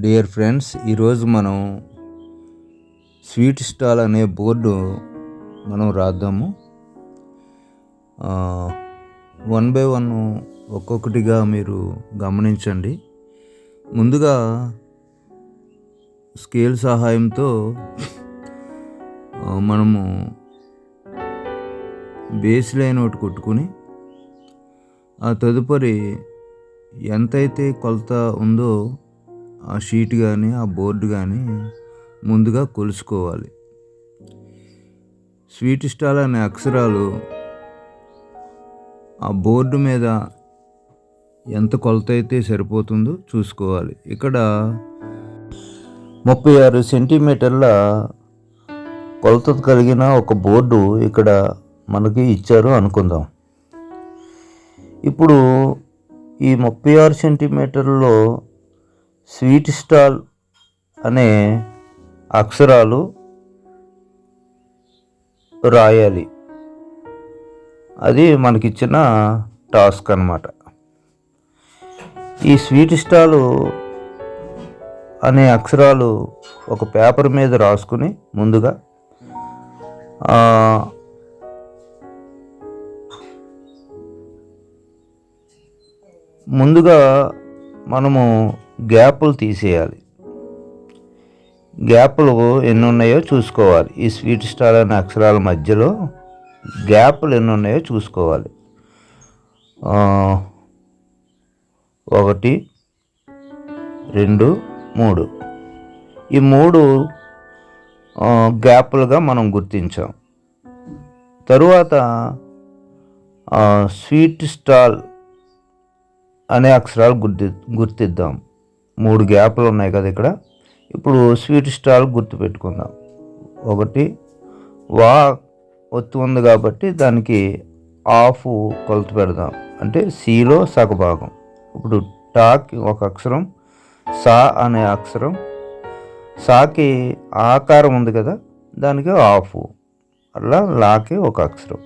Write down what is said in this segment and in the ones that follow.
Dear friends ఈరోజు మనం sweet stall అనే బోర్డు మనం రాద్దాము. వన్ బై వన్ ఒక్కొక్కటిగా మీరు గమనించండి. ముందుగా స్కేల్ సహాయంతో మనము బేస్ లైన్ ఒకటి కొట్టుకుని ఆ తదుపరి ఎంతైతే కొలత ఉందో ఆ షీట్ కానీ ఆ బోర్డు కానీ ముందుగా కొలుసుకోవాలి స్వీట్ స్టాల్ అనే అక్షరాలు ఆ బోర్డు మీద ఎంత కొలత అయితే సరిపోతుందో చూసుకోవాలి. ఇక్కడ ముప్పై ఆరు సెంటీమీటర్ల కొలత కలిగిన ఒక బోర్డు ఇక్కడ మనకి ఇచ్చారు అనుకుందాం. ఇప్పుడు ఈ ముప్పై ఆరు సెంటీమీటర్లో స్వీట్ స్టాల్ అనే అక్షరాలు రాయాలి. అది మనకిచ్చిన టాస్క్ అన్నమాట. ఈ స్వీట్ స్టాలు అనే అక్షరాలు ఒక పేపర్ మీద రాసుకుని ముందుగా ముందుగా మనము గ్యాపులు తీసేయాలి. గ్యాపులు ఎన్ని ఉన్నాయో చూసుకోవాలి. ఈ స్వీట్ స్టాల్ అనే అక్షరాల మధ్యలో గ్యాపులు ఎన్ని ఉన్నాయో చూసుకోవాలి ఒకటి రెండు మూడు. ఈ మూడు గ్యాపులుగా మనం గుర్తించాం. తరువాత స్వీట్ స్టాల్ అనే అక్షరాలు గుర్తి గుర్తిద్దాం. మూడు గ్యాప్లు ఉన్నాయి కదా ఇక్కడ. ఇప్పుడు స్వీట్ స్టాల్ గుర్తు పెట్టుకుందాం ఒకటి వా ఒత్తు ఉంది కాబట్టి దానికి ఆఫ్ కొలత పెడదాం. అంటే సిలో సగభాగం. ఇప్పుడు టాకి ఒక అక్షరం సా అనే అక్షరం. సాకి ఆకారం ఉంది కదా దానికి ఆఫ్. అలా లాకి ఒక అక్షరం.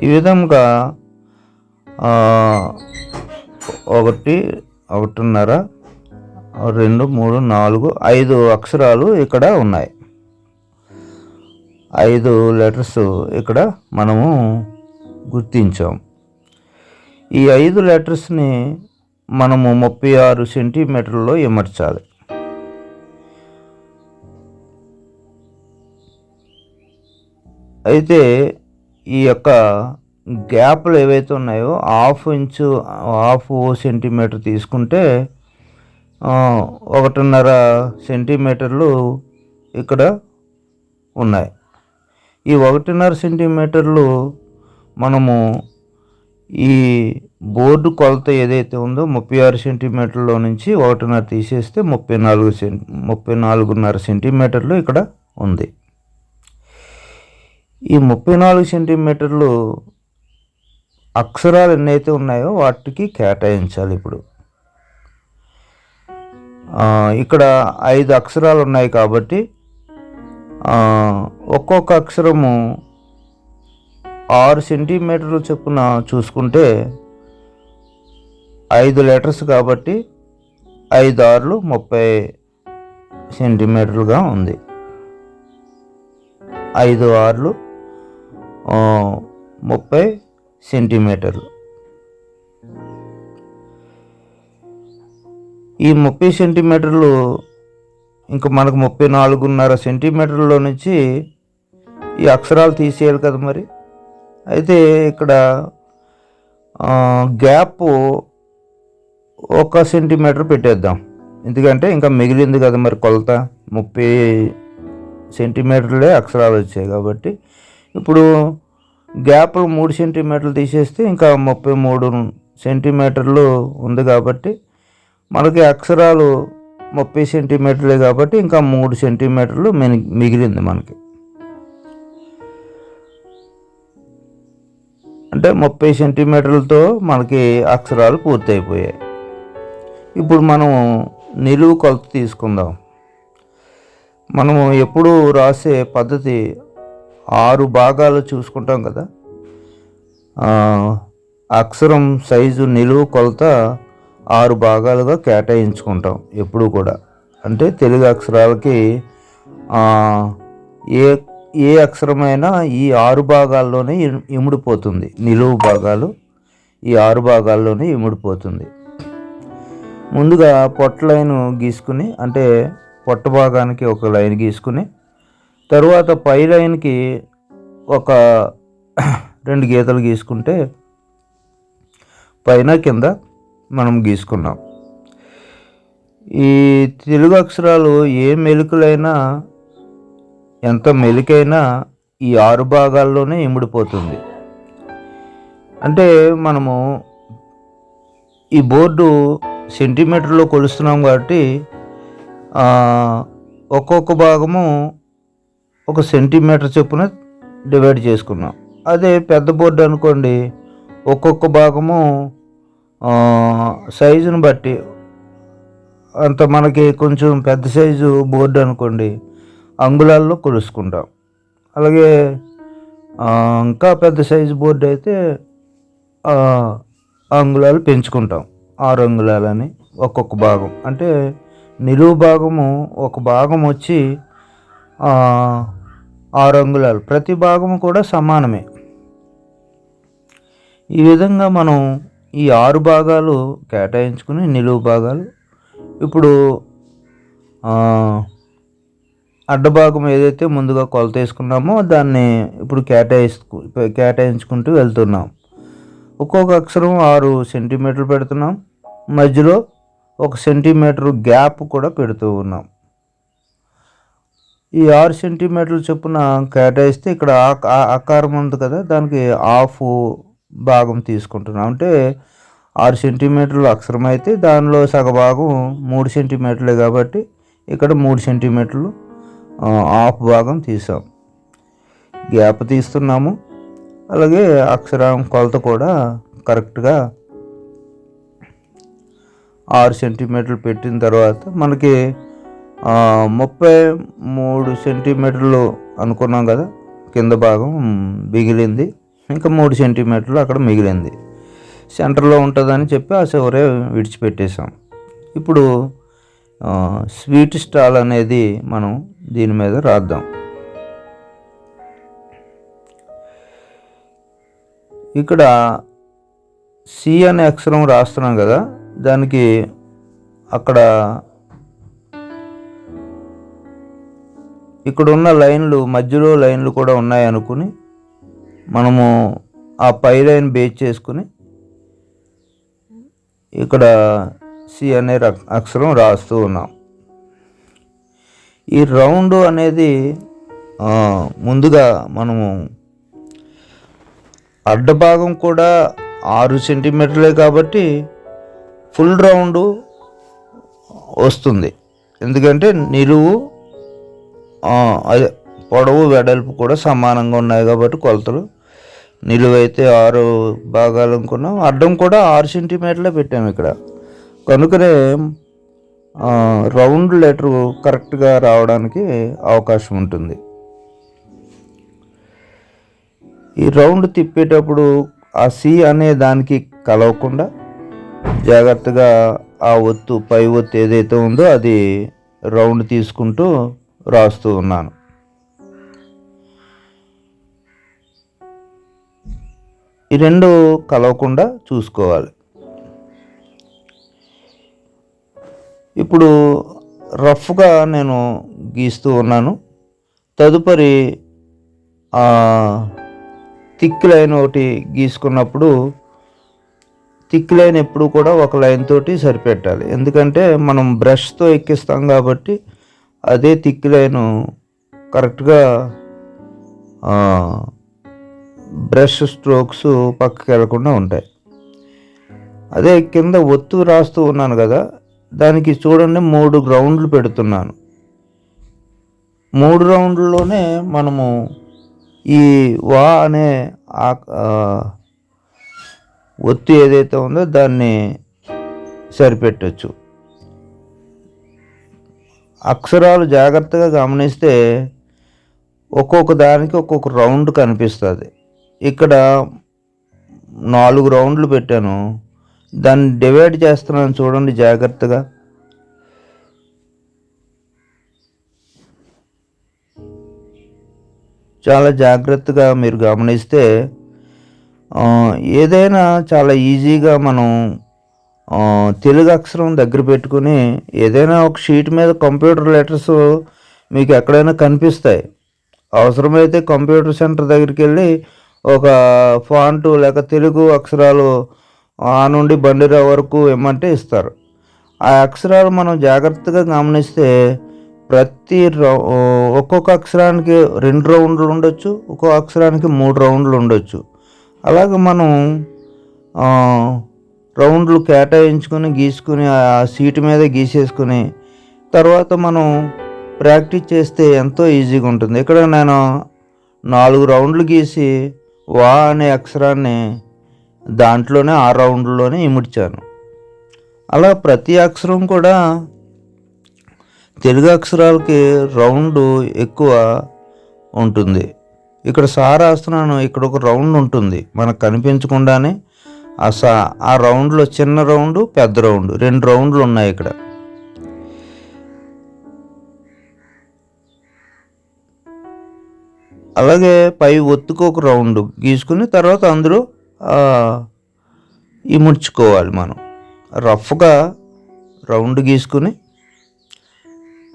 ఈ విధంగా ఒకటి ఒకటిన్నర రెండు మూడు నాలుగు ఐదు అక్షరాలు ఇక్కడ ఉన్నాయి. ఐదు లెటర్స్ ఇక్కడ మనము గుర్తించాం. ఈ ఐదు లెటర్స్ని మనము ముప్పై ఆరు సెంటీమీటర్లో ఇమర్చాలి అయితే ఈ యొక్క గ్యాప్లు ఏవైతే ఉన్నాయో హాఫ్ ఇంచు హాఫ్ సెంటీమీటర్ తీసుకుంటే ఒకటిన్నర సెంటీమీటర్లు ఇక్కడ ఉన్నాయి. ఈ ఒకటిన్నర సెంటీమీటర్లు మనము ఈ బోర్డు కొలత ఏదైతే ఉందో ముప్పై ఆరు సెంటీమీటర్లో నుంచి ఒకటిన్నర తీసేస్తే ముప్పై నాలుగు సెంటీ ముప్పై నాలుగున్నర సెంటీమీటర్లు ఇక్కడ ఉంది. ఈ ముప్పై నాలుగు సెంటీమీటర్లు అక్షరాలు ఎన్నైతే ఉన్నాయో వాటికి కేటాయించాలి ఇప్పుడు. ఇక్కడ ఐదు అక్షరాలు ఉన్నాయి కాబట్టి ఒక్కొక్క అక్షరము ఆరు సెంటీమీటర్లు చొప్పున చూసుకుంటే ఐదు లెటర్స్ కాబట్టి ఐదు ఆరులు ముప్పై సెంటీమీటర్లుగా ఉంది. ఐదు ఆరులు ముప్పై సెంటీమీటర్లు. ఈ ముప్పై సెంటీమీటర్లు ఇంకా మనకు ముప్పై నాలుగున్నర సెంటీమీటర్లో నుంచి ఈ అక్షరాలు తీసేయాలి కదా మరి. అయితే ఇక్కడ గ్యాప్ ఒక సెంటీమీటర్ పెట్టేద్దాం. ఎందుకంటే ఇంకా మిగిలింది కదా మరి కొలత. ముప్పై సెంటీమీటర్లే అక్షరాలు వచ్చాయి కాబట్టి. ఇప్పుడు గ్యాప్ మూడు సెంటీమీటర్లు తీసేస్తే ఇంకా ముప్పై మూడు సెంటీమీటర్లు ఉంది కాబట్టి మనకి అక్షరాలు ముప్పై సెంటీమీటర్లే కాబట్టి ఇంకా మూడు సెంటీమీటర్లు మిని- మిగిలింది మనకి. అంటే ముప్పై సెంటీమీటర్లతో మనకి అక్షరాలు పూర్తయిపోయాయి. ఇప్పుడు మనం నిలువు కొలత తీసుకుందాం. మనము ఎప్పుడు రాసే పద్ధతి ఆరు భాగాలు చూసుకుంటాం కదా. అక్షరం సైజు నిలువు కొలత ఆరు భాగాలుగా కేటాయించుకుంటాం ఎప్పుడు కూడా. అంటే తెలుగు అక్షరాలకి ఏ ఏ అక్షరమైనా ఈ ఆరు భాగాల్లోనే ఇముడిపోతుంది. నిలువు భాగాలు ఈ ఆరు భాగాల్లోనే ఇముడిపోతుంది. ముందుగా పొట్ట లైన్ గీసుకుని అంటే పొట్ట భాగానికి ఒక లైన్ గీసుకుని తరువాత పై లైన్కి ఒక రెండు గీతలు గీసుకుంటే పైన కింద మనం గీసుకున్నాం. ఈ తెలుగు అక్షరాలు ఏ మెలుకులైనా ఎంత మెలికైనా ఈ ఆరు భాగాల్లోనే ఇమిడిపోతుంది. అంటే మనము ఈ బోర్డు సెంటీమీటర్లో కొలుస్తున్నాం కాబట్టి ఒక్కొక్క భాగము ఒక సెంటీమీటర్ చొప్పున డివైడ్ చేసుకున్నాం. అదే పెద్ద బోర్డు అనుకోండి ఒక్కొక్క భాగము సైజుని బట్టి అంత మనకి కొంచెం పెద్ద సైజు బోర్డు అనుకోండి అంగుళాల్లో కొలుసుకుంటాం. అలాగే ఇంకా పెద్ద సైజు బోర్డు అయితే అంగుళాలు పెంచుకుంటాం. ఆరు అంగుళాలని ఒక్కొక్క భాగం. అంటే నిలువు భాగము ఒక భాగం వచ్చి ఆరు అంగుళాలు. ప్రతి భాగము కూడా సమానమే. ఈ విధంగా మనం ఈ ఆరు భాగాలు కేటాయించుకుని నిలువు భాగాలు. ఇప్పుడు అడ్డభాగం ఏదైతే ముందుగా కొలత వేసుకున్నామో దాన్ని ఇప్పుడు కేటాయించుకు కేటాయించుకుంటూ వెళ్తున్నాం. ఒక్కొక్క అక్షరం ఆరు సెంటీమీటర్లు పెడుతున్నాం. మధ్యలో ఒక సెంటీమీటర్ గ్యాప్ కూడా పెడుతూ ఉన్నాం. ఈ ఆరు సెంటీమీటర్లు చొప్పున కేటాయిస్తే ఇక్కడ ఆ- ఆ ఆకారం ఉంది కదా దానికి హాఫ్ భాగం తీసుకుంటున్నాం. అంటే ఆరు సెంటీమీటర్లు అక్షరం అయితే దానిలో సగ భాగం మూడు సెంటీమీటర్లే కాబట్టి ఇక్కడ మూడు సెంటీమీటర్లు ఆఫ్ హాఫ్ భాగం తీసాం. గ్యాప్ తీస్తున్నాము. అలాగే అక్షరం కొలత కూడా కరెక్ట్గా ఆరు సెంటీమీటర్లు పెట్టిన తర్వాత మనకి ముప్పై మూడు సెంటీమీటర్లు అనుకున్నాం కదా కింద భాగం మిగిలింది ఇంకా మూడు సెంటీమీటర్లు అక్కడ మిగిలింది. సెంటర్లో ఉంటుందని చెప్పి ఆ చివరే విడిచిపెట్టేశాం. ఇప్పుడు స్వీట్ స్టాల్ అనేది మనం దీని మీద రాద్దాం. ఇక్కడ సి అనే అక్షరం రాస్తున్నాం కదా దానికి అక్కడ ఇక్కడ ఉన్న లైన్లు మధ్యలో లైన్లు కూడా ఉన్నాయనుకుని మనము ఆ పై లైన్ బేస్ చేసుకుని ఇక్కడ సి అనే అక్షరం రాస్తూ ఉన్నాం. ఈ రౌండ్ అనేది ముందుగా మనము అడ్డ భాగం కూడా ఆరు సెంటీమీటర్లే కాబట్టి ఫుల్ రౌండ్ వస్తుంది. ఎందుకంటే నిలువు అదే పొడవు వెడల్పు కూడా సమానంగా ఉన్నాయి కాబట్టి కొలతలు నిలువైతే అయితే ఆరు భాగాలు అనుకున్నాం. అడ్డం కూడా ఆరు సెంటీమీటర్లే పెట్టాము ఇక్కడ. కనుకనే రౌండ్ లెటర్ కరెక్ట్గా రావడానికి అవకాశం ఉంటుంది. ఈ రౌండ్ తిప్పేటప్పుడు ఆ సి అనే దానికి కలవకుండా జాగ్రత్తగా ఆ ఒత్తు పై ఒత్తు ఏదైతే ఉందో అది రౌండ్ తీసుకుంటూ రాస్తూ ఉన్నాను. ఈ రెండు కలవకుండా చూసుకోవాలి. ఇప్పుడు రఫ్గా నేను గీస్తూ ఉన్నాను. తదుపరి థిక్ లైన్ ఒకటి గీసుకున్నప్పుడు థిక్ లైన్ ఎప్పుడు కూడా ఒక లైన్ తోటి సరిపెట్టాలి. ఎందుకంటే మనం బ్రష్తో ఎక్కిస్తాం కాబట్టి అదే థిక్ లైను కరెక్ట్గా బ్రష్ స్ట్రోక్స్ పక్కకి వెళ్ళకుండా ఉంటాయి. అదే కింద ఒత్తు రాస్తూ ఉన్నాను కదా దానికి చూడండి మూడు గ్రౌండ్లు పెడుతున్నాను. మూడు రౌండ్లలోనే మనము ఈ వా అనే ఆ- ఒత్తు ఏదైతే ఉందో దాన్ని సరిపెట్టచ్చు. అక్షరాలు జాగ్రత్తగా గమనిస్తే ఒక్కొక్క దానికి ఒక్కొక్క రౌండ్ కనిపిస్తుంది. ఇక్కడ నాలుగు రౌండ్లు పెట్టాను. దాన్ని డివైడ్ చేస్తున్నాను చూడండి జాగ్రత్తగా. చాలా జాగ్రత్తగా మీరు గమనిస్తే ఏదైనా చాలా ఈజీగా మనం తెలుగు అక్షరం దగ్గర పెట్టుకుని ఏదైనా ఒక షీట్ మీద కంప్యూటర్ లెటర్స్ మీకు ఎక్కడైనా కనిపిస్తాయి. అవసరమైతే కంప్యూటర్ సెంటర్ దగ్గరికి వెళ్ళి ఒక ఫాంటు లేక తెలుగు అక్షరాలు ఆ నుండి బండిరా వరకు ఇమ్మంటే ఇస్తారు. ఆ అక్షరాలు మనం జాగ్రత్తగా గమనిస్తే ప్రతి రౌ- ఒక్కొక్క అక్షరానికి రెండు రౌండ్లు ఉండొచ్చు ఒక్కొక్క అక్షరానికి మూడు రౌండ్లు ఉండొచ్చు. అలాగే మనం రౌండ్లు కేటాయించుకొని గీసుకుని ఆ సీటు మీద గీసేసుకుని తర్వాత మనం ప్రాక్టీస్ చేస్తే ఎంతో ఈజీగా ఉంటుంది. ఇక్కడ నేను నాలుగు రౌండ్లు గీసి వా అనే అక్షరాన్ని దాంట్లోనే ఆ రౌండ్లోనే ఇమిడ్చాను. అలా ప్రతి అక్షరం కూడా తెలుగు అక్షరాలకి రౌండ్ ఎక్కువ ఉంటుంది. ఇక్కడ సా రాస్తున్నాను ఇక్కడ ఒక రౌండ్ ఉంటుంది. మనకు కనిపించకుండానే ఆ సా ఆ రౌండ్లో చిన్న రౌండ్ పెద్ద రౌండ్ రెండు రౌండ్లు ఉన్నాయి ఇక్కడ. అలాగే పై ఒత్తుకు ఒక రౌండ్ గీసుకుని తర్వాత అందరూ ఈ ఇముడ్చుకోవాలి మనం. రఫ్గా రౌండ్ గీసుకుని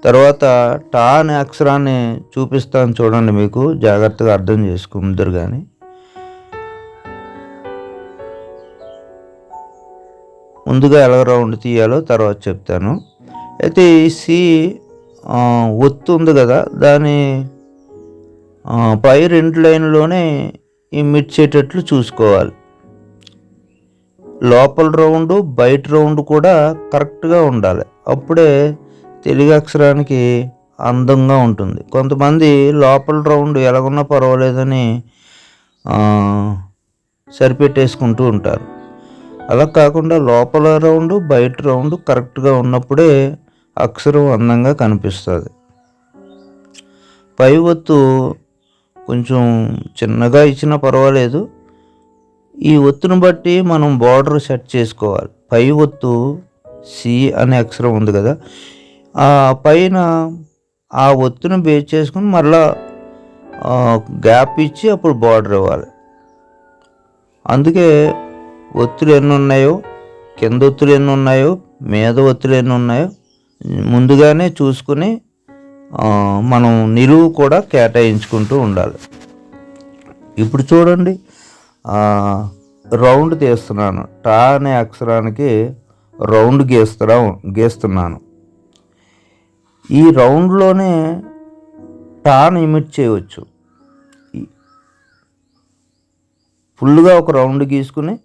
తర్వాత టా అనే అక్షరాన్ని చూపిస్తాను చూడండి మీకు జాగ్రత్తగా అర్థం చేసుకుందరు కానీ ముందుగా ఎలా రౌండ్ తీయాలో తర్వాత చెప్తాను. అయితే ఈ సి ఒత్తు ఉంది కదా దాని పై రెండు లైన్లోనే ఈ మిడ్చేటట్లు చూసుకోవాలి. లోపల రౌండ్ బయట రౌండ్ కూడా కరెక్ట్గా ఉండాలి. అప్పుడే తెలుగు అక్షరానికి అందంగా ఉంటుంది. కొంతమంది లోపల రౌండ్ ఎలాగున్నా పర్వాలేదని సరిపెట్టేసుకుంటూ ఉంటారు. అలా కాకుండా లోపల రౌండ్ బయట రౌండ్ కరెక్ట్గా ఉన్నప్పుడే అక్షరం అందంగా కనిపిస్తుంది. పై ఒత్తు కొంచెం చిన్నగా ఇచ్చినా పర్వాలేదు. ఈ ఒత్తును బట్టి మనం బార్డర్ సెట్ చేసుకోవాలి. పై ఒత్తు సి అనే అక్షరం ఉంది కదా. ఆ పైన ఆ ఒత్తును బేస్ చేసుకుని మరలా గ్యాప్ ఇచ్చి అప్పుడు బార్డర్ ఇవ్వాలి. అందుకే ఒత్తులు ఎన్ని ఉన్నాయో కింద ఒత్తులు ఎన్ని ఉన్నాయో మీద ఒత్తులు ఎన్ని ఉన్నాయో ముందుగానే చూసుకుని మనం నిలువు కూడా కేటాయించుకుంటూ ఉండాలి. ఇప్పుడు చూడండి రౌండ్ తీస్తున్నాను. టా అనే అక్షరానికి రౌండ్ గీస్తున్నా గీస్తున్నాను. ఈ రౌండ్లోనే టాను ఇమిట్ చేయవచ్చు. ఫుల్గా ఒక రౌండ్ గీసుకుని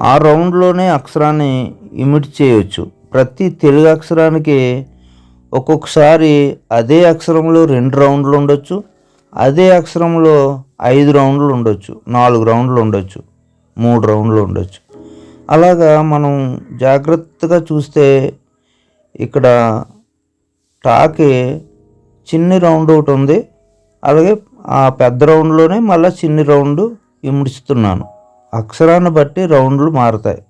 ఆ రౌండ్లోనే అక్షరాన్ని ఇమిట్ చేయవచ్చు. ప్రతి తెలుగు అక్షరానికి ఒక్కొక్కసారి అదే అక్షరంలో రెండు రౌండ్లు ఉండొచ్చు అదే అక్షరంలో ఐదు రౌండ్లు ఉండొచ్చు నాలుగు రౌండ్లు ఉండొచ్చు మూడు రౌండ్లు ఉండొచ్చు. అలాగా మనం జాగ్రత్తగా చూస్తే ఇక్కడ టాకి చిన్ని రౌండ్ ఒకటి ఉంది. అలాగే ఆ పెద్ద రౌండ్లోనే మళ్ళీ చిన్ని రౌండ్ ఇముడుస్తున్నాను అక్షరాన్ని బట్టి రౌండ్లు మారుతాయి.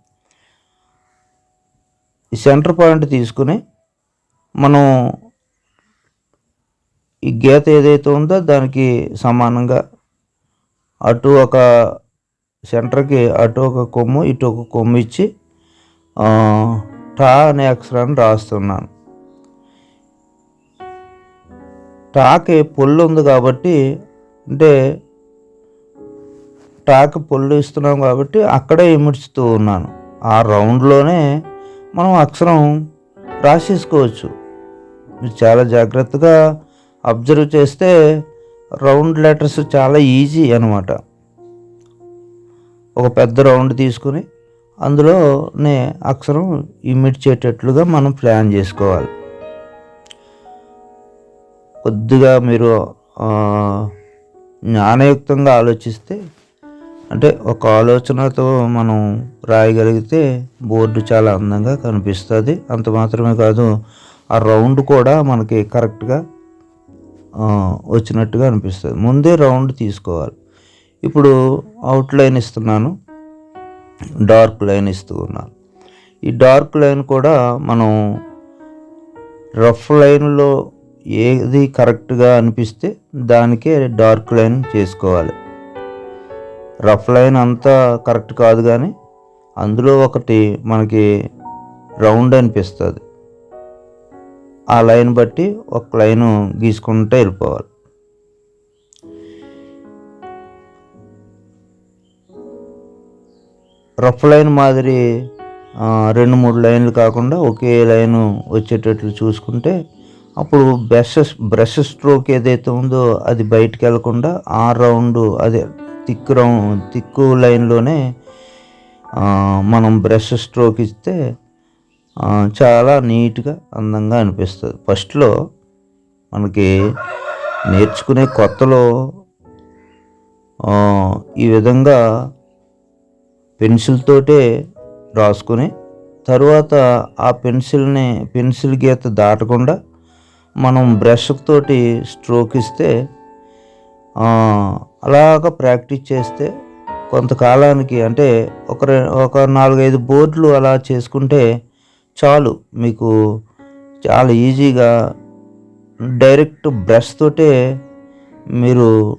ఈ సెంటర్ పాయింట్ తీసుకుని మనం ఈ గీత ఏదైతే ఉందో దానికి సమానంగా అటు ఒక సెంటర్కి అటు ఒక కొమ్ము ఇటు ఒక కొమ్ము ఇచ్చి టా అనే అక్షరాన్ని రాస్తున్నాను. టాకి పొల్లు ఉంది కాబట్టి అంటే టాకి పొల్లు ఇస్తున్నాం కాబట్టి అక్కడే ఇముడ్చుతూ ఉన్నాను. ఆ రౌండ్లోనే మనం అక్షరం రాసేసుకోవచ్చు. చాలా జాగ్రత్తగా అబ్జర్వ్ చేస్తే రౌండ్ లెటర్స్ చాలా ఈజీ అనమాట ఒక పెద్ద రౌండ్ తీసుకుని అందులోనే అక్షరం ఇమిడ్చేటట్లుగా మనం ప్లాన్ చేసుకోవాలి. కొద్దిగా మీరు జ్ఞానయుక్తంగా ఆలోచిస్తే అంటే ఒక ఆలోచనతో మనం రాయగలిగితే బోర్డు చాలా అందంగా కనిపిస్తుంది. అంత మాత్రమే కాదు ఆ రౌండ్ కూడా మనకి కరెక్ట్గా వచ్చినట్టుగా అనిపిస్తుంది. ముందే రౌండ్ తీసుకోవాలి. ఇప్పుడు అవుట్లైన్ ఇస్తున్నాను. డార్క్ లైన్ ఇస్తూ ఉన్నాను. ఈ డార్క్ లైన్ కూడా మనం రఫ్ లైన్లో ఏది కరెక్ట్గా అనిపిస్తే దానికే డార్క్ లైన్ చేసుకోవాలి. రఫ్ లైన్ అంతా కరెక్ట్ కాదు కానీ అందులో ఒకటి మనకి రౌండ్ అనిపిస్తుంది. ఆ లైన్ బట్టి ఒక లైన్ గీసుకుంటూ వెళ్ళిపోవాలి. రఫ్ లైన్ మాదిరి రెండు మూడు లైన్లు కాకుండా ఒకే లైన్ వచ్చేటట్లు చూసుకుంటే అప్పుడు బ్రషెస్ బ్రష్ స్ట్రోక్ ఏదైతే ఉందో అది బయటికి వెళ్ళకుండా ఆ రౌండ్ అదే తిక్కు రౌండ్ తిక్కు లైన్లోనే మనం బ్రష్ స్ట్రోక్ ఇస్తే చాలా నీట్గా అందంగా అనిపిస్తుంది. ఫస్ట్లో మనకి నేర్చుకునే కొత్తలో ఈ విధంగా పెన్సిల్తోటే రాసుకుని రాసుకొని తర్వాత ఆ పెన్సిల్ని పెన్సిల్ గీత దాటకుండా మనం బ్రష్ తోటి స్ట్రోక్ ఇస్తే అలాగ ప్రాక్టీస్ చేస్తే కొంతకాలానికి అంటే ఒక ఒక నాలుగైదు బోర్డులు అలా చేసుకుంటే చాలు. మీకు చాలా ఈజీగా డైరెక్ట్ బ్రష్ తోటే మీరు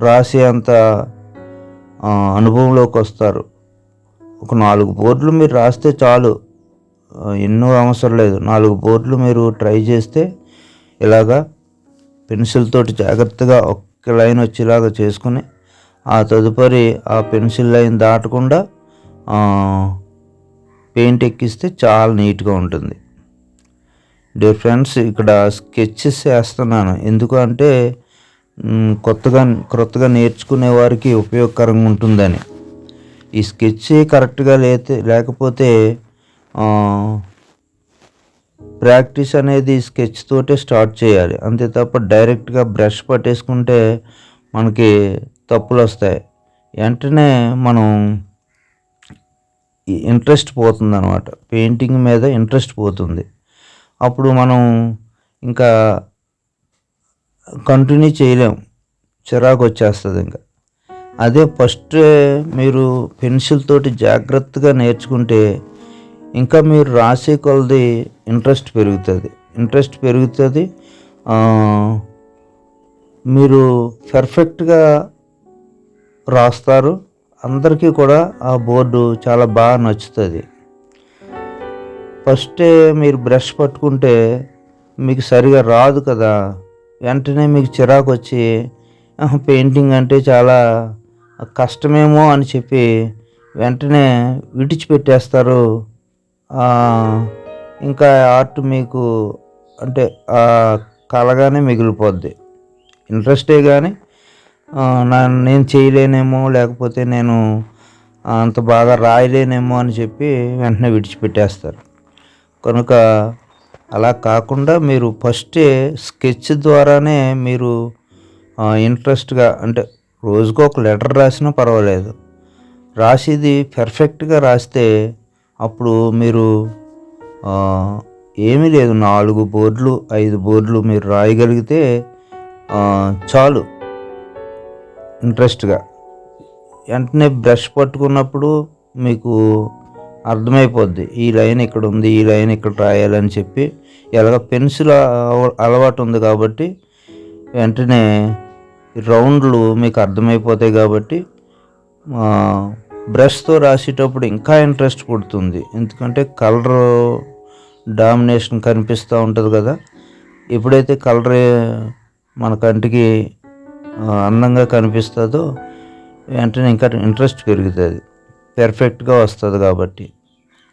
రాసేంత అనుభవంలోకి వస్తారు. ఒక నాలుగు బోర్డులు మీరు రాస్తే చాలు. ఎన్నో అవసరం లేదు. నాలుగు బోర్డులు మీరు ట్రై చేస్తే ఇలాగా పెన్సిల్ తోటి జాగ్రత్తగా ఒక్క లైన్ వచ్చేలాగా చేసుకుని ఆ తదుపరి ఆ పెన్సిల్ లైన్ దాటకుండా పెయింట్ ఎక్కిస్తే చాలా నీట్గా ఉంటుంది. డియర్ ఫ్రెండ్స్ ఇక్కడ స్కెచెస్ వేస్తున్నాను. ఎందుకు అంటే కొత్తగా క్రొత్తగా నేర్చుకునే వారికి ఉపయోగకరంగా ఉంటుందని. ఈ స్కెచ్ కరెక్ట్గా లేతే లేకపోతే ప్రాక్టీస్ అనేది స్కెచ్ తోటే స్టార్ట్ చేయాలి. అంతే తప్ప డైరెక్ట్గా బ్రష్ పట్టేసుకుంటే మనకి తప్పులు వస్తాయి వెంటనే మనం ఇంట్రెస్ట్ పోతుంది అనమాట పెయింటింగ్ మీద ఇంట్రెస్ట్ పోతుంది. అప్పుడు మనం ఇంకా కంటిన్యూ చేయలేం. చిరాకు వచ్చేస్తుంది ఇంకా. అదే ఫస్ట్ మీరు పెన్సిల్ తోటి జాగ్రత్తగా నేర్చుకుంటే ఇంకా మీరు రాసే కొలది ఇంట్రెస్ట్ పెరుగుతుంది. ఇంట్రెస్ట్ పెరుగుతుంది మీరు పర్ఫెక్ట్గా రాస్తారు. అందరికీ కూడా ఆ బోర్డు చాలా బాగా నచ్చుతుంది. ఫస్టే మీరు బ్రష్ పట్టుకుంటే మీకు సరిగా రాదు కదా. వెంటనే మీకు చిరాకు వచ్చి పెయింటింగ్ అంటే చాలా కష్టమేమో అని చెప్పి వెంటనే విడిచిపెట్టేస్తారు. ఇంకా ఆర్ట్ మీకు అంటే కలగానే మిగిలిపోద్ది. ఇంట్రెస్టే కానీ నేను చేయలేనేమో లేకపోతే నేను అంత బాగా రాయలేనేమో అని చెప్పి వెంటనే విడిచిపెట్టేస్తారు. కనుక అలా కాకుండా మీరు ఫస్టే స్కెచ్ ద్వారానే మీరు ఇంట్రెస్ట్గా అంటే రోజుకు ఒక లెటర్ రాసినా పర్వాలేదు. రాసేది పెర్ఫెక్ట్గా రాస్తే అప్పుడు మీరు ఏమీ లేదు. నాలుగు బోర్డులు ఐదు బోర్డులు మీరు రాయగలిగితే చాలు. ఇంట్రెస్ట్గా వెంటనే బ్రష్ పట్టుకున్నప్పుడు మీకు అర్థమైపోద్ది ఈ లైన్ ఇక్కడ ఉంది ఈ లైన్ ఇక్కడ రాయాలని చెప్పి. ఎలాగ పెన్సిల్ అలవాటు ఉంది కాబట్టి వెంటనే రౌండ్లు మీకు అర్థమైపోతాయి కాబట్టి బ్రష్తో రాసేటప్పుడు ఇంకా ఇంట్రెస్ట్ పుడుతుంది. ఎందుకంటే కలర్ డామినేషన్ కనిపిస్తూ ఉంటుంది కదా. ఎప్పుడైతే కలర్ మన కంటికి అందంగా కనిపిస్తుందో వెంటనే ఇంకా ఇంట్రెస్ట్ పెరుగుతుంది. పెర్ఫెక్ట్గా వస్తుంది కాబట్టి.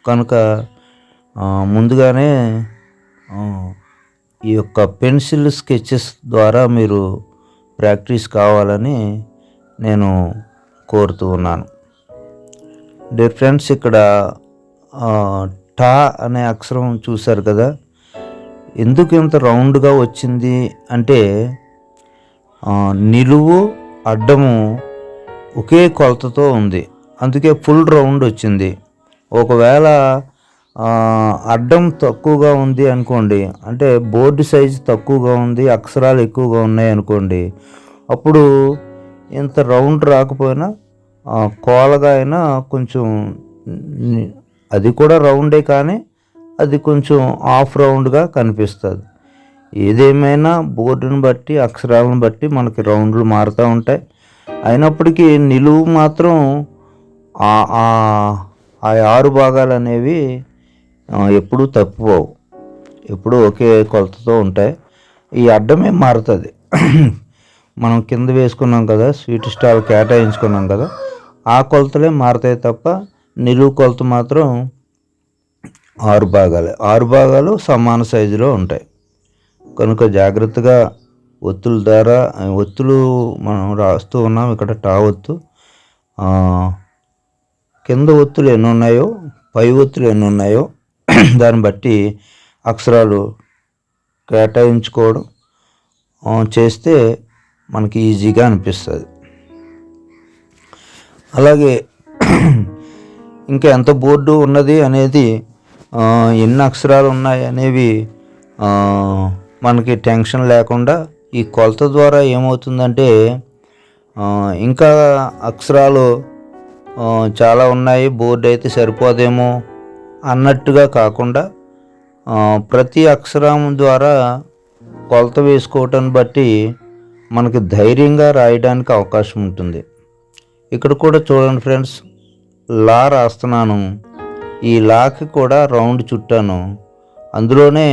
కనుక ముందుగానే ఈ యొక్క పెన్సిల్ స్కెచెస్ ద్వారా మీరు ప్రాక్టీస్ కావాలని నేను కోరుతూ ఉన్నాను. డియర్ ఫ్రెండ్స్ ఇక్కడ టా అనే అక్షరం చూశారు కదా? ఎందుకు ఇంత రౌండ్గా వచ్చింది? అంటే నిలువు అడ్డము ఒకే కొలతతో ఉంది. అందుకే ఫుల్ రౌండ్ వచ్చింది. ఒకవేళ అడ్డం తక్కువగా ఉంది అనుకోండి అంటే బోర్డు సైజు తక్కువగా ఉంది అక్షరాలు ఎక్కువగా ఉన్నాయి అనుకోండి అప్పుడు ఇంత రౌండ్ రాకపోయినా కోలగా అయినా కొంచెం అది కూడా రౌండే కానీ అది కొంచెం ఆఫ్ రౌండ్గా కనిపిస్తుంది. ఏదేమైనా బోర్డుని బట్టి అక్షరాలను బట్టి మనకి రౌండ్లు మారుతూ ఉంటాయి. అయినప్పటికీ నిలువు మాత్రం ఆ- ఆ- ఆరు భాగాలు అనేవి ఎప్పుడూ తప్పిపోవు. ఎప్పుడూ ఒకే కొలతతో ఉంటాయి. ఈ అడ్డమే మారుతుంది? మనం కింద వేసుకున్నాం కదా స్వీట్ స్టాల్ కేటాయించుకున్నాం కదా ఆ కొలతలే మారుతాయి తప్ప నిలువు కొలత మాత్రం ఆరు భాగాలే. ఆరు భాగాలు సమాన సైజులో ఉంటాయి. కనుక జాగ్రత్తగా ఒత్తుల ద్వారా ఒత్తులు మనం రాస్తూ ఉన్నాం. ఇక్కడ టా ఒత్తు. కింద ఒత్తులు ఎన్ని ఉన్నాయో పై ఒత్తులు ఎన్ని ఉన్నాయో దాన్ని బట్టి అక్షరాలు కేటాయించుకోవడం చేస్తే మనకి ఈజీగా అనిపిస్తుంది. అలాగే ఇంకా ఎంత బోర్డు ఉన్నది అనేది ఎన్ని అక్షరాలు ఉన్నాయి అనేవి మనకి టెన్షన్ లేకుండా ఈ కొలత ద్వారా ఏమవుతుందంటే ఇంకా అక్షరాలు చాలా ఉన్నాయి బోర్డు అయితే సరిపోదేమో అన్నట్టుగా కాకుండా ప్రతి అక్షరం ద్వారా కొలత వేసుకోవటాన్ని బట్టి మనకి ధైర్యంగా రాయడానికి అవకాశం ఉంటుంది. ఇక్కడ కూడా చూడండి ఫ్రెండ్స్ లా రాస్తున్నాను. ఈ లాకి కూడా రౌండ్ చుట్టాను. అందులోనే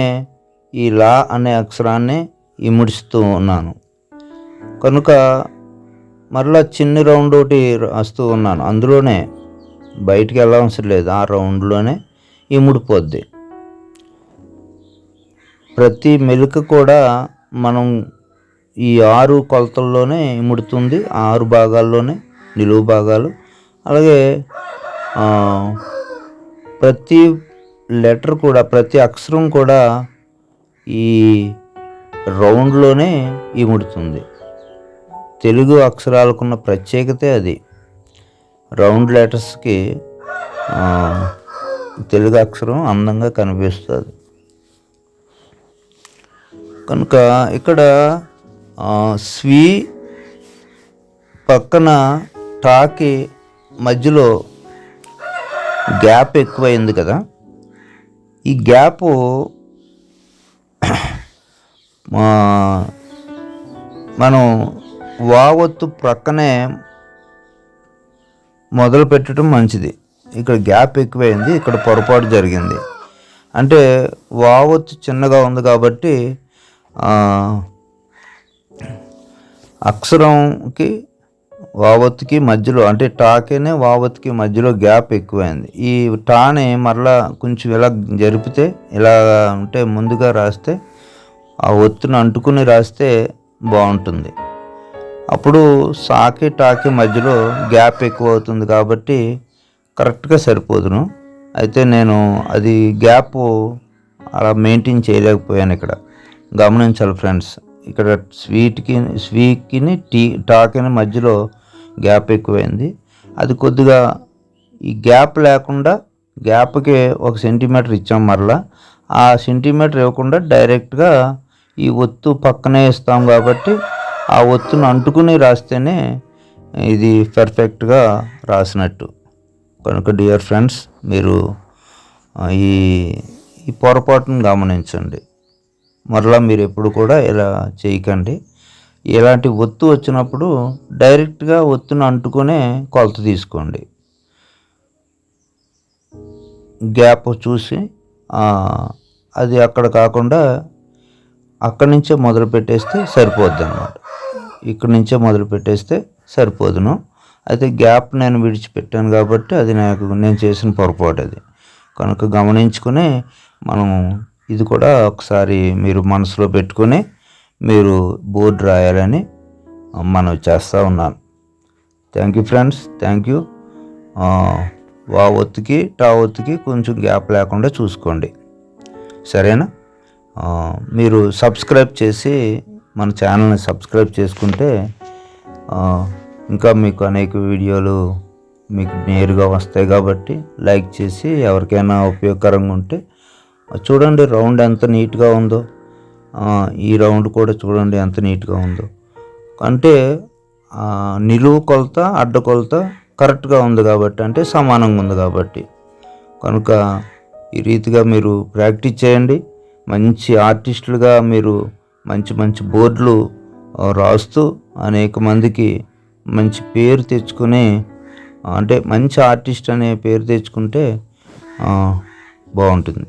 ఈ లా అనే అక్షరాన్ని ఇముడుస్తూ ఉన్నాను. కనుక మరలా చిన్ని రౌండ్ ఒకటి రాస్తూ ఉన్నాను. అందులోనే బయటికి వెళ్ళవసరం లేదు ఆ రౌండ్లోనే ఇముడిపోద్ది ప్రతి మెలుక కూడా మనం ఈ ఆరు కొలతల్లోనే ఇముడుతుంది ఆరు భాగాల్లోనే నిలువు భాగాలు. అలాగే ప్రతి లెటర్ కూడా ప్రతి అక్షరం కూడా ఈ రౌండ్లోనే ఇముడుతుంది తెలుగు అక్షరాలకున్న ప్రత్యేకతే అది. రౌండ్ లెటర్స్కి తెలుగు అక్షరం అందంగా కనిపిస్తుంది. కనుక ఇక్కడ స్వీ పక్కన టాకి మధ్యలో గ్యాప్ ఎక్కువైంది కదా. ఈ గ్యాపు మనం వావత్తు ప్రక్కనే మొదలు పెట్టడం మంచిది. ఇక్కడ గ్యాప్ ఎక్కువైంది ఇక్కడ పొరపాటు జరిగింది. అంటే వావత్తు చిన్నగా ఉంది కాబట్టి అక్షరంకి వావత్తుకి మధ్యలో అంటే టాకేనే వావత్తుకి మధ్యలో గ్యాప్ ఎక్కువైంది. ఈ టాని మరలా కొంచెం ఇలా జరిపితే ఇలా అంటే ముందుగా రాస్తే ఆ ఒత్తును అంటుకుని రాస్తే బాగుంటుంది. అప్పుడు సాకి టాకి మధ్యలో గ్యాప్ ఎక్కువ అవుతుంది కాబట్టి కరెక్ట్గా సరిపోదును. అయితే నేను అది గ్యాప్ అలా మెయింటైన్ చేయలేకపోయాను ఇక్కడ. గమనించాలి ఫ్రెండ్స్ ఇక్కడ స్వీట్కి స్వీట్కి టీ టాకిని మధ్యలో గ్యాప్ ఎక్కువైంది. అది కొద్దిగా ఈ గ్యాప్ లేకుండా గ్యాప్కి ఒక సెంటీమీటర్ ఇచ్చాం మరలా. ఆ సెంటీమీటర్ ఇవ్వకుండా డైరెక్ట్గా ఈ ఒత్తు పక్కనే ఇస్తాం కాబట్టి ఆ ఒత్తును అంటుకుని రాస్తేనే ఇది పర్ఫెక్ట్గా రాసినట్టు. కనుక డియర్ ఫ్రెండ్స్ మీరు ఈ ఈ పొరపాటును గమనించండి. మరలా మీరు ఎప్పుడు కూడా ఇలా చేయకండి. ఇలాంటి ఒత్తు వచ్చినప్పుడు డైరెక్ట్గా ఒత్తును అంటుకునే కొలత తీసుకోండి. గ్యాప్ చూసి అది అక్కడ కాకుండా అక్కడి నుంచే మొదలు పెట్టేస్తే సరిపోద్ది అనమాట ఇక్కడి నుంచే మొదలు పెట్టేస్తే సరిపోదును. అయితే గ్యాప్ నేను విడిచిపెట్టాను కాబట్టి అది నాకు నేను చేసిన పొరపాటు అది. కనుక గమనించుకుని మనం ఇది కూడా ఒకసారి మీరు మనసులో పెట్టుకొని మీరు బోర్డు రాయాలని మనం చేస్తూ ఉన్నాను. Thank you friends thank you వా ఒత్తుకి టా ఒత్తుకి కొంచెం గ్యాప్ లేకుండా చూసుకోండి. సరేనా? మీరు సబ్స్క్రైబ్ చేసి మన ఛానల్ని సబ్స్క్రైబ్ చేసుకుంటే ఇంకా మీకు అనేక వీడియోలు మీకు నేరుగా వస్తాయి కాబట్టి లైక్ చేసి ఎవరికైనా ఉపయోగకరంగా ఉంటే చూడండి రౌండ్ ఎంత నీట్గా ఉందో. ఈ రౌండ్ కూడా చూడండి ఎంత నీట్గా ఉందో. అంటే నిలువు కొలత అడ్డ కొలత కరెక్ట్గా ఉంది కాబట్టి అంటే సమానంగా ఉంది కాబట్టి. కనుక ఈ రీతిగా మీరు ప్రాక్టీస్ చేయండి. మంచి ఆర్టిస్టులుగా మీరు మంచి మంచి బోర్డులు రాస్తూ అనేక మందికి మంచి పేరు తెచ్చుకుని అంటే మంచి ఆర్టిస్ట్ అనే పేరు తెచ్చుకుంటే బాగుంటుంది.